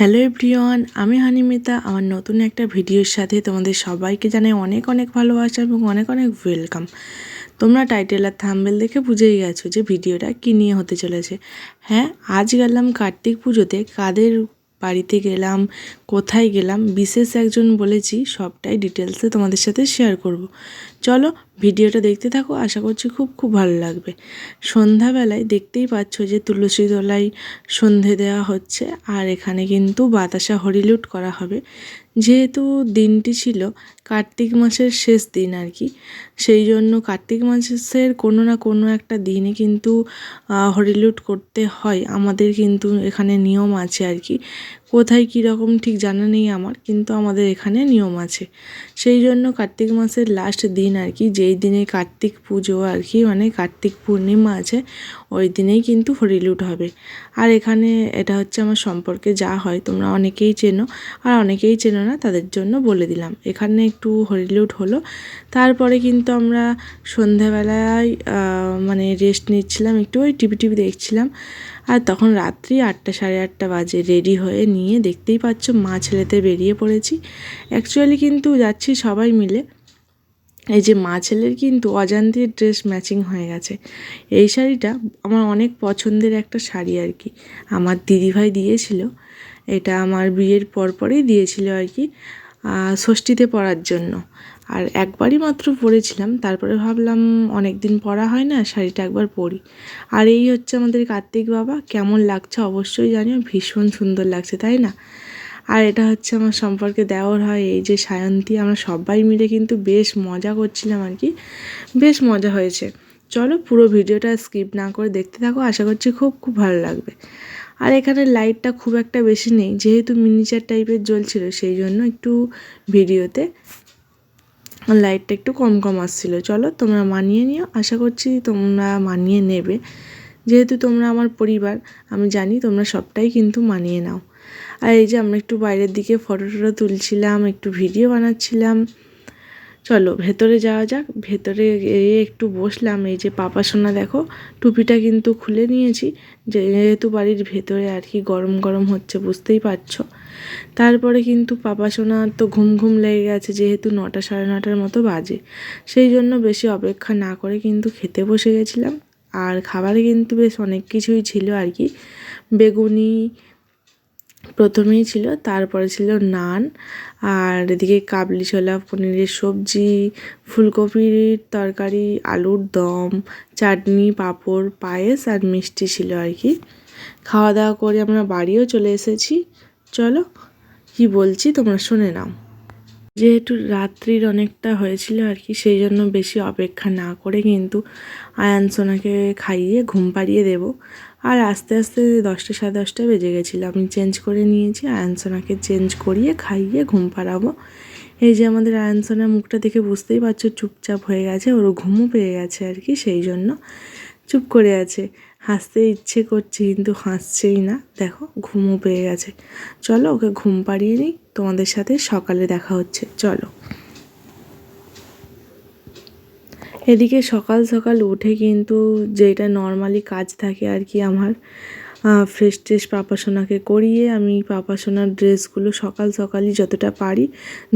Hello everyone, আমি হানিমিতা। আমার নতুন একটা ভিডিওর সাথে তোমাদের সবাইকে জানাই অনেক অনেক ভালোবাসা এবং অনেক অনেক ওয়েলকাম। তোমরা টাইটেল আর থাম্বেল দেখে বুঝেই গেছো যে ভিডিওটা কী নিয়ে হতে চলেছে। হ্যাঁ আজ গেলাম কার্তিক পুজোতে। কাদের বাড়িতে গেলাম, কোথায় গেলাম, বিশেষ একজন বলেছি, সবটাই ডিটেলসে তোমাদের সাথে শেয়ার করব। চলো ভিডিওটা দেখতে থাকো, আশা করছি খুব খুব ভালো লাগবে। সন্ধ্যাবেলায় দেখতেই পাচ্ছ যে তুলসী তলায় সন্ধে দেওয়া হচ্ছে, আর এখানে কিন্তু বাতাসা হরিলুট করা হবে। যেহেতু দিনটি ছিল কার্তিক মাসের শেষ দিন আর কি, সেই জন্য কার্তিক মাসের কোনো না কোনো একটা দিনে কিন্তু হরিলুট করতে হয়। আমাদের কিন্তু এখানে নিয়ম আছে আর কি কোথায় কীরকম ঠিক জানা নেই আমার, কিন্তু আমাদের এখানে নিয়ম আছে। সেই জন্য কার্তিক মাসের লাস্ট দিন আর কি, যেই দিনে কার্তিক পুজো আর কি মানে কার্তিক পূর্ণিমা আছে, ওই দিনেই কিন্তু হরিলুট হবে। আর এখানে এটা হচ্ছে আমার সম্পর্কে যা হয়, তোমরা অনেকেই চেনো, আর অনেকেই চেনো না, তাদের জন্য বলে দিলাম। এখানে একটু হরিলুট হলো, তারপরে কিন্তু আমরা সন্ধ্যাবেলায় মানে রেস্ট নিচ্ছিলাম, একটু ওই টিভি টিভি দেখছিলাম। আর তখন রাত্রি আটটা সাড়ে আটটা বাজে রেডি হয়ে নিয়ে দেখতেই পাচ্ছ মা ছেলেতে বেরিয়ে পড়েছি। অ্যাকচুয়ালি কিন্তু যাচ্ছি সবাই মিলে। এই যে মা ছেলের কিন্তু অজান্তির ড্রেস ম্যাচিং হয়ে গেছে। এই শাড়িটা আমার অনেক পছন্দের একটা শাড়ি আর কি। আমার দিদিভাই দিয়েছিল। এটা আমার বিয়ের পরপরই দিয়েছিল আর কি ষষ্ঠীতে পরার জন্য। আর একবারই মাত্র পরেছিলাম, তারপরে ভাবলাম অনেক দিন পরা হয় না, শাড়িটা একবার পরি। আর এই হচ্ছে আমাদের কার্তিক বাবা, কেমন লাগছে অবশ্যই জানিও, ভীষণ সুন্দর লাগছে, তাই না? আর এটা হচ্ছে আমার সম্পর্কে দেওয়ার হয়, এই যে সায়ন্তী, আমরা সবাই মিলে কিন্তু বেশ মজা করছিলাম আর কি, বেশ মজা হয়েছে। চলো পুরো ভিডিওটা স্কিপ না করে দেখতে থাকো, আশা করছি খুব খুব ভালো লাগবে। আর এখানে লাইটটা খুব একটা বেশি নেই, যেহেতু মিনিচার টাইপের জ্বলছিল, সেই জন্য একটু ভিডিওতে লাইটটা একটু কম কম আসছিল। চলো তোমরা মানিয়ে নিও। আশা করছি তোমরা মানিয়ে নেবে। যেহেতু তোমরা আমার পরিবার, আমি জানি তোমরা সবটাই কিন্তু মানিয়ে নাও। আর এই যে আমরা একটু বাইরের দিকে ফটো টটো তুলছিলাম, একটু ভিডিও বানাচ্ছিলাম। চলো ভেতরে যাওয়া যাক। ভেতরে গিয়ে একটু বসলাম। এই যে পাপা সোনা দেখো, টুপিটা কিন্তু খুলে নিয়েছি। যেহেতু বাড়ির ভেতরে আর কি গরম গরম হচ্ছে, বুঝতেই পারছ। তারপরে কিন্তু পাপা সোনার তো ঘুম ঘুম লেগে গেছে, যেহেতু নটা সাড়ে নটার মতো বাজে। সেই জন্য বেশি অপেক্ষা না করে কিন্তু খেতে বসে গেছিলাম। আর খাবারে কিন্তু বেশ অনেক কিছুই ছিল আর কি। বেগুনি প্রথমেই ছিল, তারপরে ছিল নান, আর এদিকে কাবলি ছোলা, পনিরের সবজি ফুলকপির তরকারি, আলুর দম, চাটনি, পাঁপড়, পায়েস আর মিষ্টি ছিল আর কি। খাওয়া দাওয়া করে আমরা বাড়িও চলে এসেছি। চলো, কি বলছি তোমরা শুনে নাও। যেহেতু রাত্রির অনেকটা হয়েছিল আর কি, সেই জন্য বেশি অপেক্ষা না করে কিন্তু আয়ান সোনাকে খাইয়ে ঘুম পাড়িয়ে দেবো। আর আস্তে আস্তে দশটা সাড়ে দশটা বেজে গেছিল। আমি চেঞ্জ করে নিয়েছি আয়ানসোনাকে চেঞ্জ করিয়ে খাইয়ে ঘুম পাড়াবো। এই যে আমাদের আয়ানসোনার মুখটা দেখে বুঝতেই পারছ, চুপচাপ হয়ে গেছে, ওর ঘুমও পেয়ে গেছে আর কি, সেই জন্য চুপ করে আছে। হাসতে ইচ্ছে করছে কিন্তু হাসছেই না। দেখো, ঘুমও পেয়ে গেছে। চলো, ওকে ঘুম পাড়িয়ে নিই। তোমাদের সাথে সকালে দেখা হচ্ছে। চলো। এদিকে সকাল সকাল উঠে কিন্তু যেটা নর্মালি কাজ থাকে আর কি আমার ফ্রেশ ট্রেশ পাপাসোনাকে করিয়ে আমি পাপাসোনার ড্রেসগুলো সকাল সকালই যতটা পারি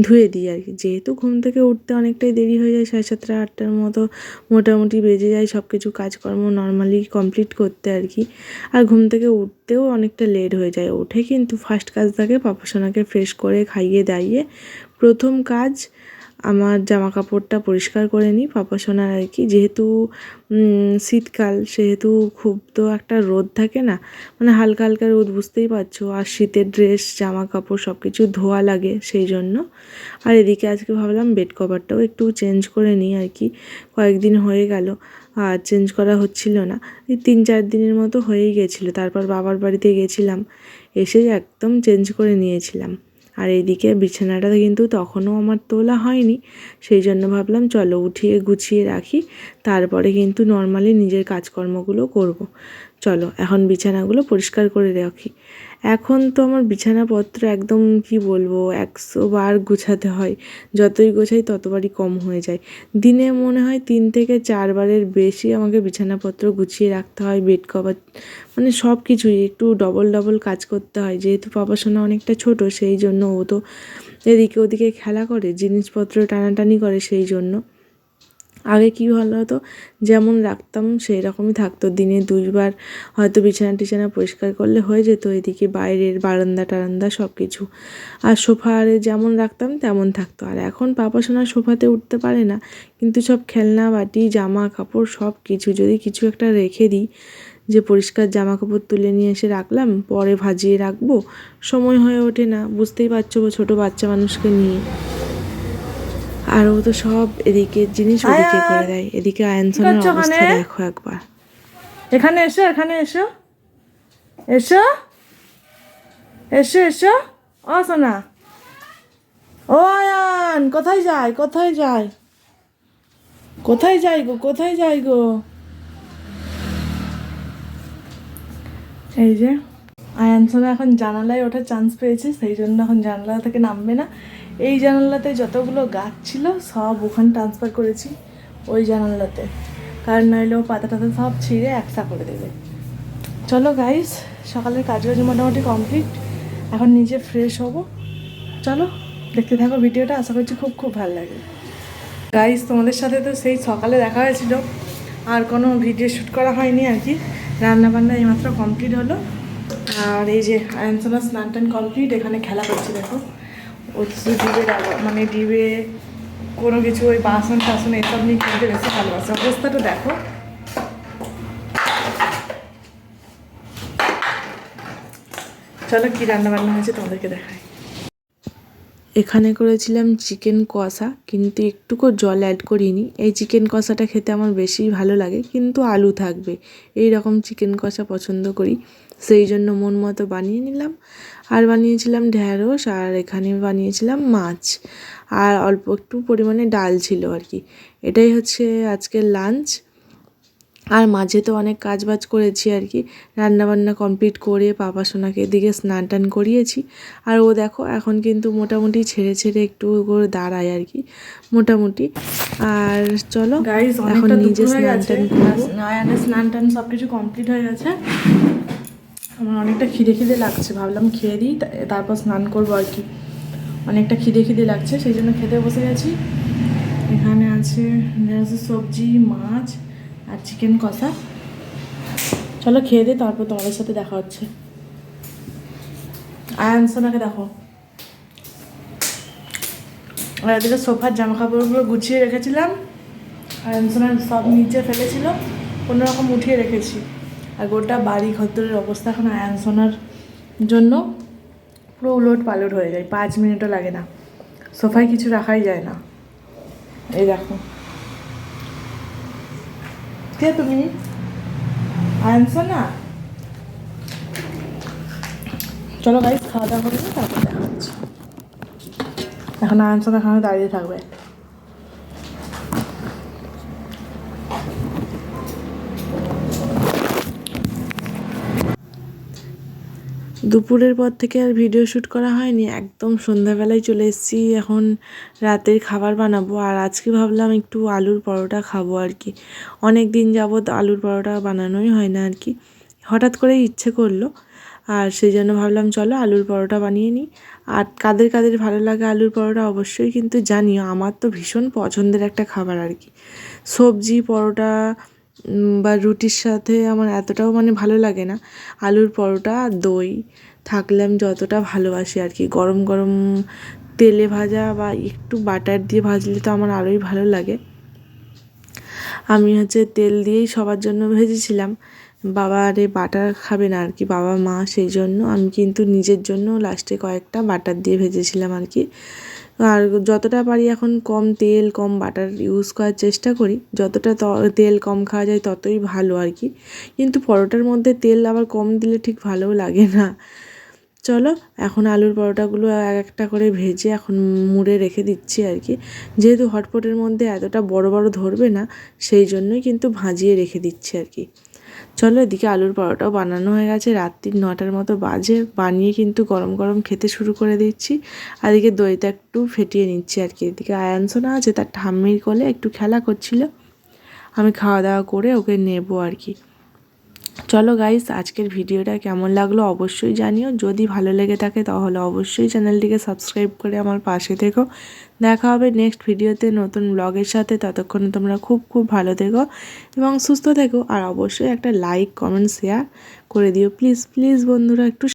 ধুয়ে দিই আর কি। যেহেতু ঘুম থেকে উঠতে অনেকটাই দেরি হয়ে যায়, সাড়ে সাতটা, আটটার মতো মোটামুটি বেজে যায় সব কিছু কাজকর্ম নর্মালি কমপ্লিট করতে আর কি। আর ঘুম থেকে উঠতেও অনেকটা লেট হয়ে যায়। উঠে কিন্তু ফার্স্ট কাজ থাকে পাপাসোনাকে ফ্রেশ করে খাইয়ে দাইয়ে প্রথম কাজ আমার জামা কাপড়টা পরিষ্কার করে নিই, পাপা সোনার আর কি। যেহেতু শীতকাল, সেহেতু খুব তো একটা রোদ থাকে না মানে হালকা হালকা রোদ বুঝতেই পারছ। আর শীতের ড্রেস জামা কাপড় সব কিছু ধোয়া লাগে সেই জন্য। আর এদিকে আজকে ভাবলাম বেড কভারটাও একটু চেঞ্জ করে নিই আর কি। কয়েকদিন হয়ে গেল, আর চেঞ্জ করা হচ্ছিল না। এই তিন চার দিনের মতো হয়েই গেছিল, তারপর বাবার বাড়িতে গেছিলাম এসে একদম চেঞ্জ করে নিয়েছিলাম। আর এদিকে বিছানাটা কিন্তু তখনও আমার তোলা হয়নি, সেই জন্য ভাবলাম চলো উঠিয়ে গুছিয়ে রাখি, তারপরে কিন্তু নর্মালি নিজের কাজকর্মগুলো করব। চলো এখন বিছানাগুলো পরিষ্কার করে রাখি এখন তো আমার বিছানাপত্র একদম কি বলব, একশো বার গুছাতে হয়। যতই গোছাই ততবারই কম হয়ে যায়। দিনে মনে হয় তিন থেকে চারবারের বেশি আমাকে বিছানাপত্র গুছিয়ে রাখতে হয় বেড কভার মানে সব কিছুই। একটু ডবল ডবল কাজ করতে হয়। যেহেতু পাপা সোনা অনেকটা ছোট, সেই জন্য ও তো এদিকে ওদিকে খেলা করে, জিনিসপত্র টানাটানি করে সেই জন্য। আগে কী ভালো হতো? যেমন রাখতাম সেই রকমই থাকতো। দিনে দুইবার হয়তো বিছানা টিছানা পরিষ্কার করলে হয়ে যেত, এদিকে বাইরের বারান্দা টারান্দা সব কিছু আর সোফারে যেমন রাখতাম, তেমন থাকতো। আর এখন পাপা সোনা সোফাতে উঠতে পারে না, কিন্তু সব খেলনা, বাটি, জামা কাপড় সব কিছু যদি কিছু একটা রেখে দিই, যে পরিষ্কার জামা কাপড় তুলে নিয়ে এসে রাখলাম, পরে ভাজিয়ে রাখব, সময় হয়ে ওঠে না। বুঝতেই পারছ ছোটো বাচ্চা মানুষকে নিয়ে। আর ও তো সব এদিকে জিনিস ওদিকে করে দেয়। এদিকে আয়নসনের অবস্থা দেখো একবার। এখানে এসো এখানে এসো। এসো। এসো এসো। ও সোনা। ও আয়ান কোথায় যায় কোথায় যায়? কোথায় যাই গো কোথায় যাই গো? এই যে আয়ান সোনা এখন জানালায় ওঠার চান্স পেয়েছে সেই জন্য এখন জানালা থেকে নামবে না। এই জানালাতে যতগুলো গাছ ছিল, সব ওখানে ট্রান্সফার করেছি ওই জানালাতে। কারণ নইলে ও পাতা টাতা সব ছিঁড়ে একসা করে দেবে। চলো গাইস সকালের কাজবাজ মোটামুটি কমপ্লিট এখন নিজে ফ্রেশ হব। চলো, দেখতে থাকো ভিডিওটা, আশা করছি খুব খুব ভালো লাগে গাইস তোমাদের সাথে তো সেই সকালে দেখা হয়েছিল। আর কোনো ভিডিও শ্যুট করা হয়নি আর কি। রান্না বান্না এইমাত্র কমপ্লিট হলো। আর এই যে আয়নসোনা স্নান টান কমপ্লিট এখানে খেলা করছে দেখো। ও ডিবে মানে ডিবে কোনো কিছু, ওই বাসন টাসন এসব নিয়ে খেলতে বেশি ভালোবাসে। অবস্থাটা দেখো। চলো কি রান্না বান্না হয়েছে তোমাদেরকে দেখাই। এখানে করেছিলাম চিকেন কষা, কিন্তু একটুকু জল অ্যাড করিনি। এই চিকেন কষাটা খেতে আমার বেশি ভালো লাগে, কিন্তু আলু থাকবে। এই রকম চিকেন কষা পছন্দ করি। সেই জন্য মন মতো বানিয়ে নিলাম। আর বানিয়েছিলাম ঢ্যাঁড়স আর এখানে বানিয়েছিলাম মাছ। আর অল্প একটু পরিমাণে ডাল ছিল আর কি। এটাই হচ্ছে আজকের লাঞ্চ আর মাঝে তো অনেক কাজ বাজ করেছি আর কি। রান্নাবান্না কমপ্লিট করে পাপা সোনাকে এদিকে স্নান টান করিয়েছি। আর ও দেখো এখন কিন্তু মোটামুটি ছেড়ে ছেড়ে একটু করে দাঁড়ায় আর কি। মোটামুটি। আর চলো এখন নিজে স্নান টান স্নান টান সব কিছু কমপ্লিট হয়ে গেছে। আমার অনেকটা খিদে খিদে লাগছে, ভাবলাম খেয়ে দিই তারপর স্নান করব আর কি। অনেকটা খিদে খিদে লাগছে, সেই জন্য খেতে বসে গেছি। এখানে আছে সবজি, মাছ আর চিকেন কষা। চলো খেয়ে দিই তারপর তোমাদের সাথে দেখা হচ্ছে। আয়ান, সোনাকে দেখো। আর এদিকে সোফার জামা কাপড়গুলো গুছিয়ে রেখেছিলাম। আর অ্যানসোনার সব নিচে ফেলেছিল। কোনো রকম উঠিয়ে রেখেছি। আর গোটা বাড়ি ঘরদরের অবস্থা এখন আয়ানসোনার জন্য পুরো উলট পালট হয়ে যায়, পাঁচ মিনিটও লাগে না। সোফায় কিছু রাখাই যায় না। এই দেখো। কে তুমি? আয়ানসোনা চলো গাইজ খাওয়া দাওয়া করে তারপর দেখা হচ্ছে এখন আয়ানসোনা এখানে দাঁড়িয়ে থাকবে। দুপুরের পর থেকে আর ভিডিও শ্যুট করা হয়নি। একদম সন্ধ্যাবেলায় চলে এসেছি। এখন রাতের খাবার বানাবো। আর আজকে ভাবলাম একটু আলুর পরোটা খাব আর কি। অনেক দিন যাবৎ আলুর পরোটা বানানোই হয় না আর কি। হঠাৎ করেই ইচ্ছে করল। আর সেই জন্য ভাবলাম, চলো আলুর পরোটা বানিয়ে নিই। আর কাদের কাদের ভালো লাগে আলুর পরোটা অবশ্যই কিন্তু জানিও। আমার তো ভীষণ পছন্দের একটা খাবার আর কি। সবজি, পরোটা বা রুটির সাথে আমার এতটাও মানে ভালো লাগে না। আলুর পরোটা আর দই থাকলে আমি যতটা ভালোবাসি আর কি। গরম গরম তেলে ভাজা বা একটু বাটার দিয়ে ভাজলে তো আমার আরোই ভালো লাগে। আমি হচ্ছে তেল দিয়েই সবার জন্য ভেজেছিলাম। বাবা আরে বাটার খাবে না আর কি, বাবা মা সেই জন্য। আমি কিন্তু নিজের জন্য লাস্টে কয়েকটা বাটার দিয়ে ভেজেছিলাম আর কি। আর যতটা পারি এখন কম তেল, কম বাটার ইউজ করার চেষ্টা করি। যতটা তেল কম খাওয়া যায় ততই ভালো আর কি। কিন্তু পরোটার মধ্যে তেল আবার কম দিলে ঠিক ভালোও লাগে না। চলো, এখন আলুর পরোটাগুলো এক একটা করে ভেজে এখন মুড়ে রেখে দিচ্ছি আর কি। যেহেতু হটপটের মধ্যে এতটা বড় বড় ধরবে না, সেই জন্যই কিন্তু ভাজিয়ে রেখে দিচ্ছি আর কি। চলো এদিকে আলুর পরোটাও বানানো হয়ে গেছে। রাত্রি নটার মতো বাজে, বানিয়ে কিন্তু গরম গরম খেতে শুরু করে দিচ্ছি। আর এদিকে দইটা একটু ফেটিয়ে নিচ্ছি আর কি। এদিকে আয়ানসোনা আছে, তার ঠাম্মির কোলে একটু খেলা করছিল। আমি খাওয়া দাওয়া করে ওকে নেব আর কি। চলো গাইস আজকের ভিডিওটা কেমন লাগল অবশ্যই জানিও। যদি ভালো লেগে থাকে তাহলে অবশ্যই চ্যানেলটিকে সাবস্ক্রাইব করে আমার পাশে থেকো। দেখা হবে নেক্সট ভিডিওতে নতুন ব্লগের সাথে। ততক্ষণে তোমরা খুব খুব ভালো থেকো এবং সুস্থ থেকো। আর অবশ্যই একটা লাইক কমেন্ট শেয়ার করে দিও। প্লিজ প্লিজ বন্ধুরা, একটু